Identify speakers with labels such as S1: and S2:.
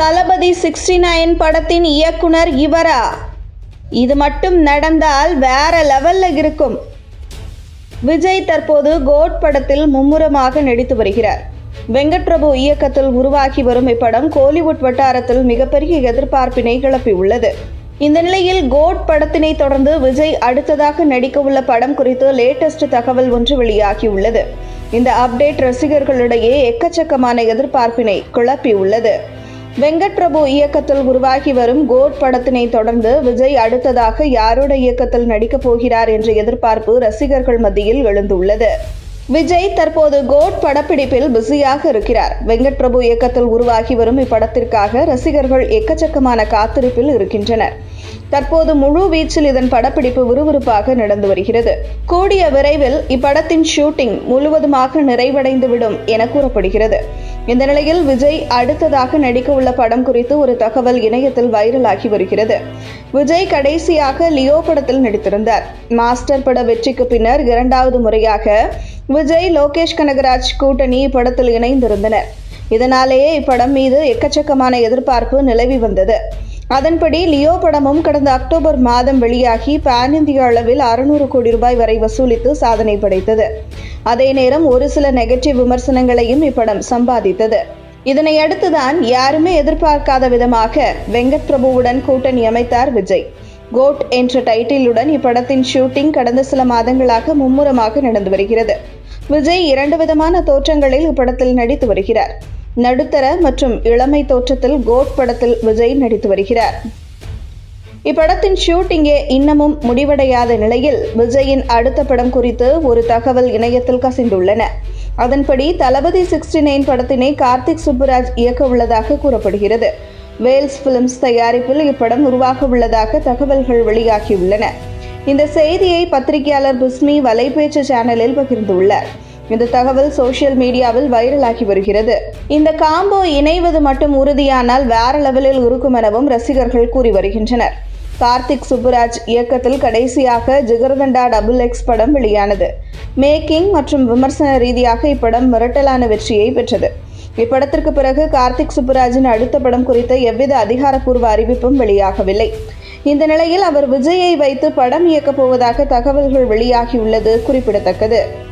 S1: தளபதி sixty nine படத்தின் இயக்குனர் இவரா? இது மட்டும் நடந்தால் வேற லெவல்ல இருக்கும். விஜய் தற்போது கோட் படத்தில் மும்முரமாக நடித்து வருகிறார். வெங்கட்பிரபு இயக்கத்தில் உருவாகி வரும் இப்படம் கோலிவுட் வட்டாரத்தில் மிகப்பெரிய எதிர்பார்ப்பினை கிளப்பியுள்ளது. இந்த நிலையில் கோட் படத்தினை தொடர்ந்து விஜய் அடுத்ததாக நடிக்க உள்ள படம் குறித்து லேட்டஸ்ட் தகவல் ஒன்று வெளியாகியுள்ளது. இந்த அப்டேட் ரசிகர்களிடையே எக்கச்சக்கமான எதிர்பார்ப்பினை கிளப்பியுள்ளது. வெங்கட் பிரபு இயக்கத்தில் உருவாகி வரும் கோட் படத்தினை தொடர்ந்து விஜய் அடுத்ததாக யாரோட இயக்கத்தில் நடிக்கப் போகிறார் என்ற எதிர்பார்ப்பு ரசிகர்கள் மத்தியில் எழுந்துள்ளது. விஜய் தற்போது கோட் படப்பிடிப்பில் பிஸியாக இருக்கிறார். வெங்கட் பிரபு இயக்கத்தில் உருவாகி வரும் இப்படத்திற்காக ரசிகர்கள் எக்கச்சக்கமான காத்திருப்பில் இருக்கின்றனர். தற்போது முழு வீச்சில் இதன் படப்பிடிப்பு விறுவிறுப்பாக நடந்து வருகிறது. கூடிய விரைவில் இப்படத்தின் ஷூட்டிங் முழுவதுமாக நிறைவடைந்துவிடும் என கூறப்படுகிறது. இந்த நிலையில் விஜய் அடுத்ததாக நடிக்க உள்ள படம் குறித்து ஒரு தகவல் இணையத்தில் வைரலாகி வருகிறது. விஜய் கடைசியாக லியோ படத்தில் நடித்திருந்தார். மாஸ்டர் பட வெற்றிக்கு பின்னர் இரண்டாவது முறையாக விஜய் லோகேஷ் கனகராஜ் கூட்டணி இப்படத்தில் இணைந்திருந்தனர். இதனாலேயே இப்படம் மீது எக்கச்சக்கமான எதிர்பார்ப்பு நிலவி வந்தது. அதன்படி லியோ படமும் கடந்த அக்டோபர் மாதம் வெளியாகி பான் இந்திய அளவில் அறுநூறு கோடி ரூபாய் வரை வசூலித்து சாதனை படைத்தது. அதே நேரம் ஒரு சில நெகட்டிவ் விமர்சனங்களையும் இப்படம் சம்பாதித்தது. இதனை அடுத்துதான் யாருமே எதிர்பார்க்காத விதமாக வெங்கட் பிரபுவுடன் கூட்டணி அமைத்தார் விஜய். கோட் என்ற டைட்டிலுடன் இப்படத்தின் ஷூட்டிங் கடந்த சில மாதங்களாக மும்முரமாக நடந்து வருகிறது. விஜய் இரண்டு விதமான தோற்றங்களில் இப்படத்தில் நடித்து வருகிறார். நடுத்தர மற்றும் இளமை தோற்றத்தில் கோட் படத்தில் விஜய் நடித்து வருகிறார். இப்படத்தின் ஷூட்டிங்கே இன்னமும் முடிவடையாத நிலையில் விஜயின் அடுத்த படம் குறித்து ஒரு தகவல் இணையத்தில் கசிந்துள்ளன. அதன்படி தளபதி சிக்ஸ்டி நைன் படத்தினை கார்த்திக் சுப்புராஜ் இயக்க உள்ளதாக கூறப்படுகிறது. வேல்ஸ் பிலிம்ஸ் தயாரிப்பில் இப்படம் உருவாக உள்ளதாக தகவல்கள் வெளியாகியுள்ளன. இந்த செய்தியை பத்திரிகையாளர் பிஸ்மி வலைபேச்சு சேனலில் பகிர்ந்துள்ளார். இந்த தகவல் சோஷியல் மீடியாவில் வைரலாகி வருகிறது. இந்த காம்போ இணைவது மட்டும் உறுதியானால் வேற லெவலில் இருக்கும் எனவும் ரசிகர்கள் கூறி வருகின்றனர். கார்த்திக் சுப்புராஜ் இயக்கத்தில் கடைசியாக ஜிகர்தண்டா டபுள் எக்ஸ் படம் வெளியானது. மேக்கிங் மற்றும் விமர்சன ரீதியாக இப்படம் மிரட்டலான வெற்றியை பெற்றது. இப்படத்திற்கு பிறகு கார்த்திக் சுப்புராஜின் அடுத்த படம் குறித்த எவ்வித அதிகாரப்பூர்வ அறிவிப்பும் வெளியாகவில்லை. இந்த நிலையில் அவர் விஜயை வைத்து படம் இயக்கப் போவதாக தகவல்கள் வெளியாகியுள்ளது குறிப்பிடத்தக்கது.